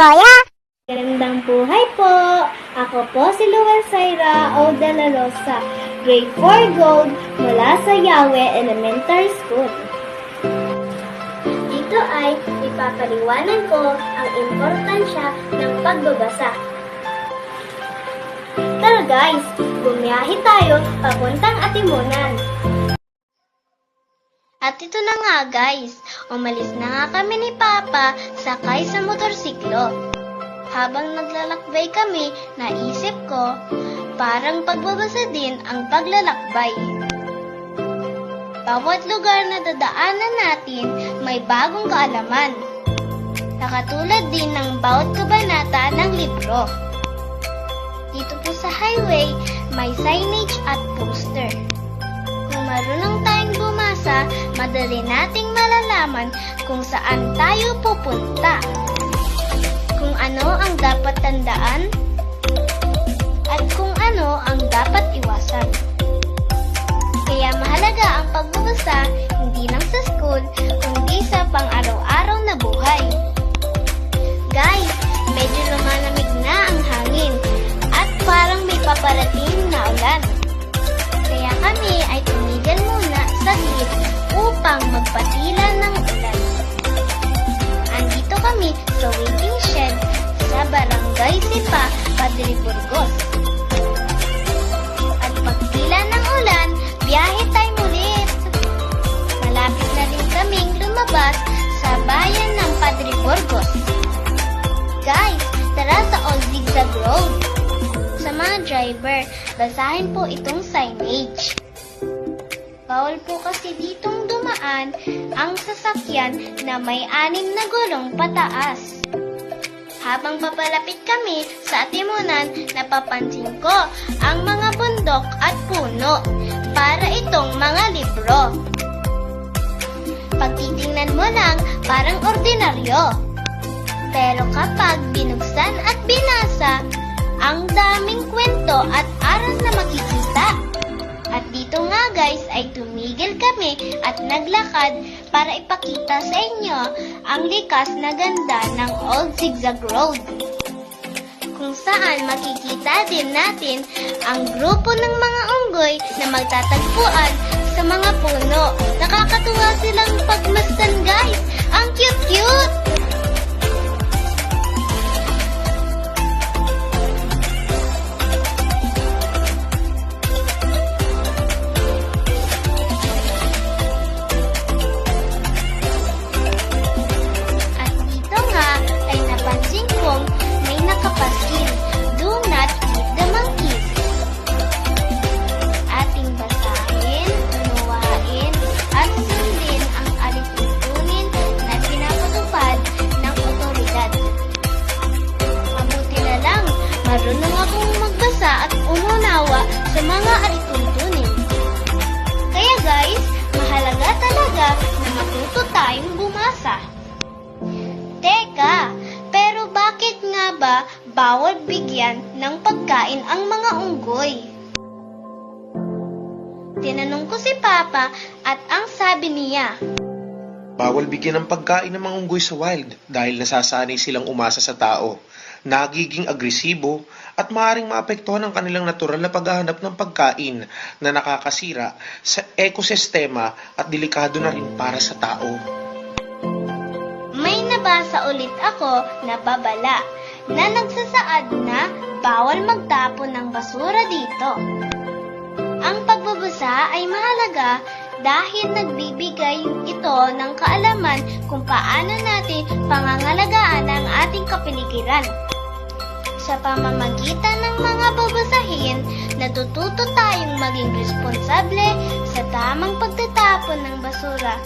Kuya. Magandang buhay po! Ako po si Luel Saira O. De La Rosa, Grade 4 Gold mula sa Yawe Elementary School. Dito ay ipapaliwanan ko ang importansya ng pagbabasa. Tara guys, bumiyahe tayo papuntang Atimunan. At ito na nga guys, umalis na nga kami ni Papa sakay sa motorsiklo. Habang naglalakbay kami, naisip ko, parang pagbabasa din ang paglalakbay. Bawat lugar na dadaanan natin, may bagong kaalaman. Nakatulad din ng bawat kabanata ng libro. Dito po sa highway, may signage at poster. Kung marunong tayong bumasa, madali nating malalaman kung saan tayo pupunta kung ano ang dapat tandaan at kung ano ang dapat iwasan. Kaya mahalaga ang pagbabasa hindi lang sa school, kundi sa pang-araw-araw na buhay. Guys, medyo lumalamig na ang hangin at parang may paparating na ulan. Kaya kami ay upang magpatila ng ulan. Andito kami sa waiting shed sa Barangay Sipa, Padre Burgos. At pagtila ng ulan, biyahe tayo ulit. Malapit na rin kaming lumabas sa bayan ng Padre Burgos. Guys, tara sa Old Zigzag Road. Sa mga driver, basahin po itong signage. Bawal po kasi ditong dumaan ang sasakyan na may anim na gulong pataas. Habang papalapit kami sa Atimunan, napapansin ko ang mga bundok at puno para itong mga libro. Pag titingnan mo lang, parang ordinaryo. Pero kapag binuksan at binasa, ang daming kwento at aral na makikita. Dito nga guys ay tumigil kami at naglakad para ipakita sa inyo ang likas na ganda ng Old Zigzag Road. Kung saan makikita din natin ang grupo ng mga unggoy na magtatagpuan sa mga puno. Nakakatuwa silang pagmasdan guys! Ang cute-cute! Teka, pero bakit nga ba bawal bigyan ng pagkain ang mga unggoy? Tinanong ko si Papa at ang sabi niya, Bawal bigyan ng pagkain ng mga unggoy sa wild dahil nasasanay silang umasa sa tao, nagiging agresibo at maaaring maapektuhan ang kanilang natural na paghahanap ng pagkain na nakakasira sa ekosistema at delikado na rin para sa tao. Nabasa ulit ako na babala na nagsasaad na bawal magtapon ng basura dito. Ang pagbabasa ay mahalaga dahil nagbibigay ito ng kaalaman kung paano natin pangangalagaan ang ating kapaligiran. Sa pamamagitan ng mga babasahin, natututo tayong maging responsable sa tamang pagtatapon ng basura,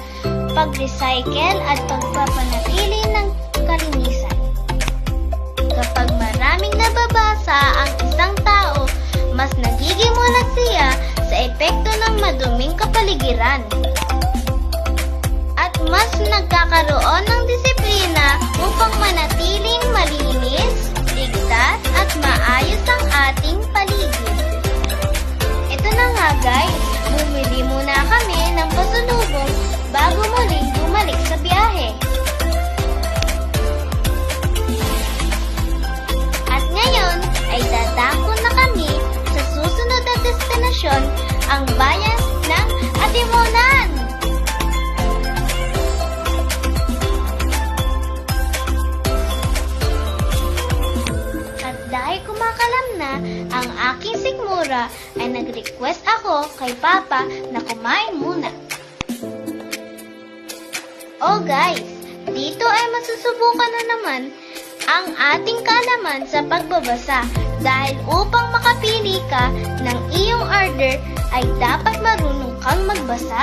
pag-recycle at pagpapanatili ng kalinisan. Kapag maraming nababasa ang isang tao, mas nagiging mulat siya sa epekto ng maduming kapaligiran. At mas nagkakaroon ng disiplina upang manatiling malinis, kultura ay nag-request ako kay Papa na kumain muna. Oh guys, dito ay masusubukan na naman ang ating kalaman sa pagbabasa dahil upang makapili ka ng iyong order ay dapat marunong kang magbasa.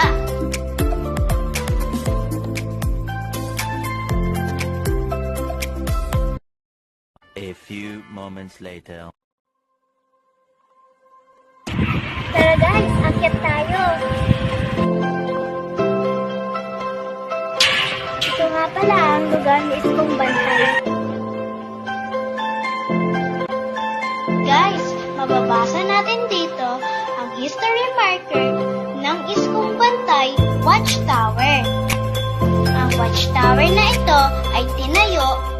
A few moments later. Tara guys, akyat tayo. Ito nga pala ang lugar ni Iskong Bantay. Guys, mababasa natin dito ang history marker ng Iskong Bantay Watchtower. Ang watchtower na ito ay tinayo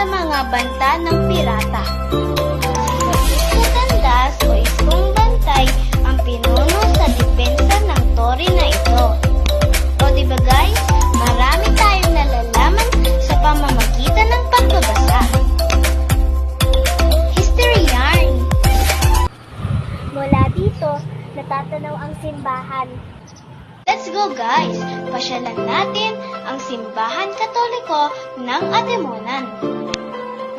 sa mga banta ng pirata. Si Francisco Tandas o Iskong Bantay ang pinuno sa depensa ng tore na ito. O diba guys, marami tayong nalalaman sa pamamagitan ng pagbabasa. History Yarn Mula dito, natatanaw ang simbahan. Let's go guys! Pasyalan natin ang simbahan katoliko ng Atemonan.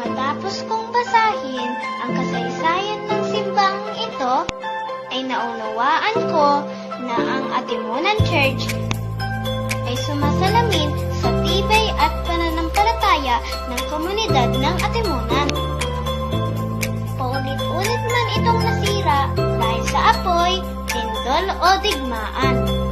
Matapos kong basahin ang kasaysayan ng simbahang ito, ay naunawaan ko na ang Atemonan Church ay sumasalamin sa tibay at pananampalataya ng komunidad ng Atemonan. Paulit-ulit man itong nasira dahil sa apoy, tindol o digmaan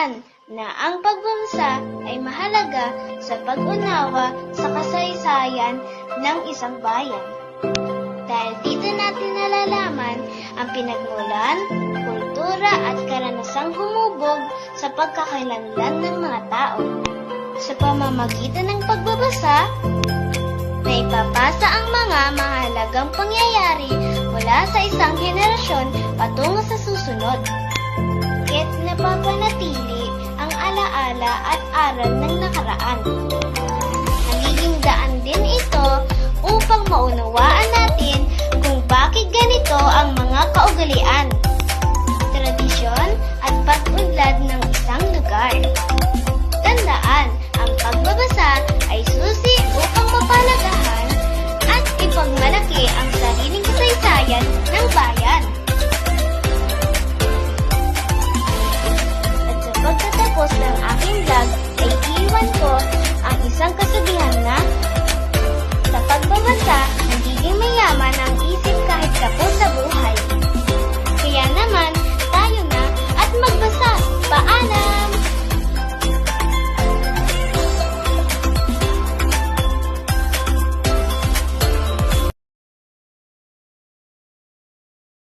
tandaan na ang pagbabasa ay mahalaga sa pag-unawa sa kasaysayan ng isang bayan. Dahil dito natin nalalaman ang pinagmulan, kultura at karanasang humubog sa pagkakalanlan ng mga tao. Sa pamamagitan ng pagbabasa, naipapasa ang mga mahalagang pangyayari mula sa isang henerasyon patungo sa susunod napapanatili ang alaala at aral ng nakaraan. Nagiging daan din ito upang maunawaan natin kung bakit ganito ang mga kaugalian.